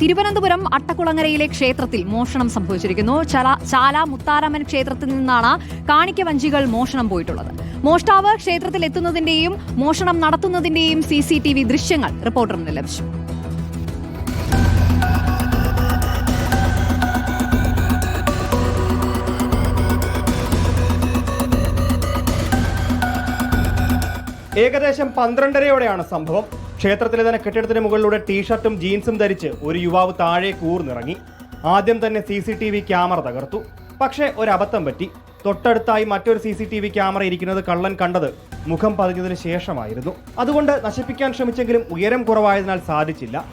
തിരുവനന്തപുരം അട്ടക്കുളങ്ങരയിലെ ക്ഷേത്രത്തിൽ മോഷണം സംഭവിച്ചിരിക്കുന്നു. ചല- മുത്താരാമൻ ക്ഷേത്രത്തിൽ നിന്നാണ് കാണിക്ക വഞ്ചികൾ മോഷണം പോയിട്ടുള്ളത്. മോഷ്ടാവ് ക്ഷേത്രത്തിൽ എത്തുന്നതിന്റെയും മോഷണം നടത്തുന്നതിന്റെയും സി സി ടി വി ദൃശ്യങ്ങൾ റിപ്പോർട്ടറിന് ലഭിച്ചു. ഏകദേശം പന്ത്രണ്ടരയോടെയാണ് സംഭവം. ക്ഷേത്രത്തിലെ തന്നെ കെട്ടിടത്തിന് മുകളിലൂടെ ടീഷർട്ടും ജീൻസും ധരിച്ച് ഒരു യുവാവ് താഴെ കൂർന്നിറങ്ങി. ആദ്യം തന്നെ C C T V camera തകർത്തു. പക്ഷേ ഒരു അബദ്ധം പറ്റി. തൊട്ടടുത്തായി മറ്റൊരു C C T V camera ഇരിക്കുന്നത് കള്ളൻ കണ്ടത് മുഖം പതിഞ്ഞതിന് ശേഷമായിരുന്നു. അതുകൊണ്ട് നശിപ്പിക്കാൻ ശ്രമിച്ചെങ്കിലും ഉയരം കുറവായതിനാൽ സാധിച്ചില്ല.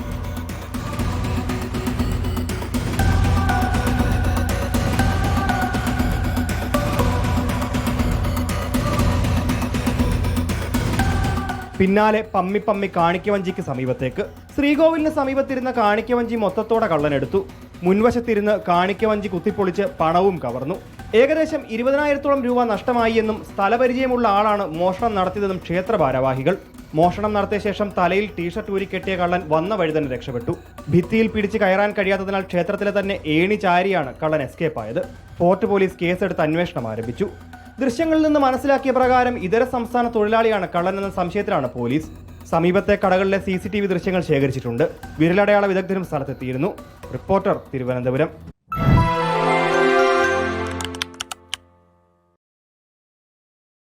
പിന്നാലെ പമ്മി പമ്മി കാണിക്കവഞ്ചിക്ക് സമീപത്തേക്ക്. ശ്രീകോവിലിന് സമീപത്തിരുന്ന കാണിക്കവഞ്ചി മൊത്തത്തോടെ കള്ളനെടുത്തു. മുൻവശത്തിരുന്ന് കാണിക്കവഞ്ചി കുത്തിപ്പൊളിച്ച് പണവും കവർന്നു. ഏകദേശം ഇരുപതിനായിരത്തോളം രൂപ നഷ്ടമായി എന്നും സ്ഥലപരിചയമുള്ള ആളാണ് മോഷണം നടത്തിയതെന്നും ക്ഷേത്ര ഭാരവാഹികൾ. മോഷണം നടത്തിയ ശേഷം തലയിൽ ടീഷർട്ട് ഊരിക്കെട്ടിയ കള്ളൻ വന്ന വഴി തന്നെ രക്ഷപ്പെട്ടു. ഭിത്തിയിൽ പിടിച്ച് കയറാൻ കഴിയാത്തതിനാൽ ക്ഷേത്രത്തിലെ തന്നെ ഏണി ചാരിയാണ് കള്ളൻ എസ്കേപ്പായത്. ഫോർട്ട് പോലീസ് കേസെടുത്ത് അന്വേഷണം ആരംഭിച്ചു. ദൃശ്യങ്ങളിൽ നിന്ന് മനസ്സിലാക്കിയ പ്രകാരം ഇതര സംസ്ഥാന തൊഴിലാളിയാണ് കള്ളൻ എന്ന സംശയത്തിലാണ് പോലീസ്. സമീപത്തെ കടകളിലെ സി ദൃശ്യങ്ങൾ ശേഖരിച്ചിട്ടുണ്ട്. വിരലടയാള വിദഗ്ധരും സ്ഥലത്തെത്തിയിരുന്നു. റിപ്പോർട്ടർ തിരുവനന്തപുരം.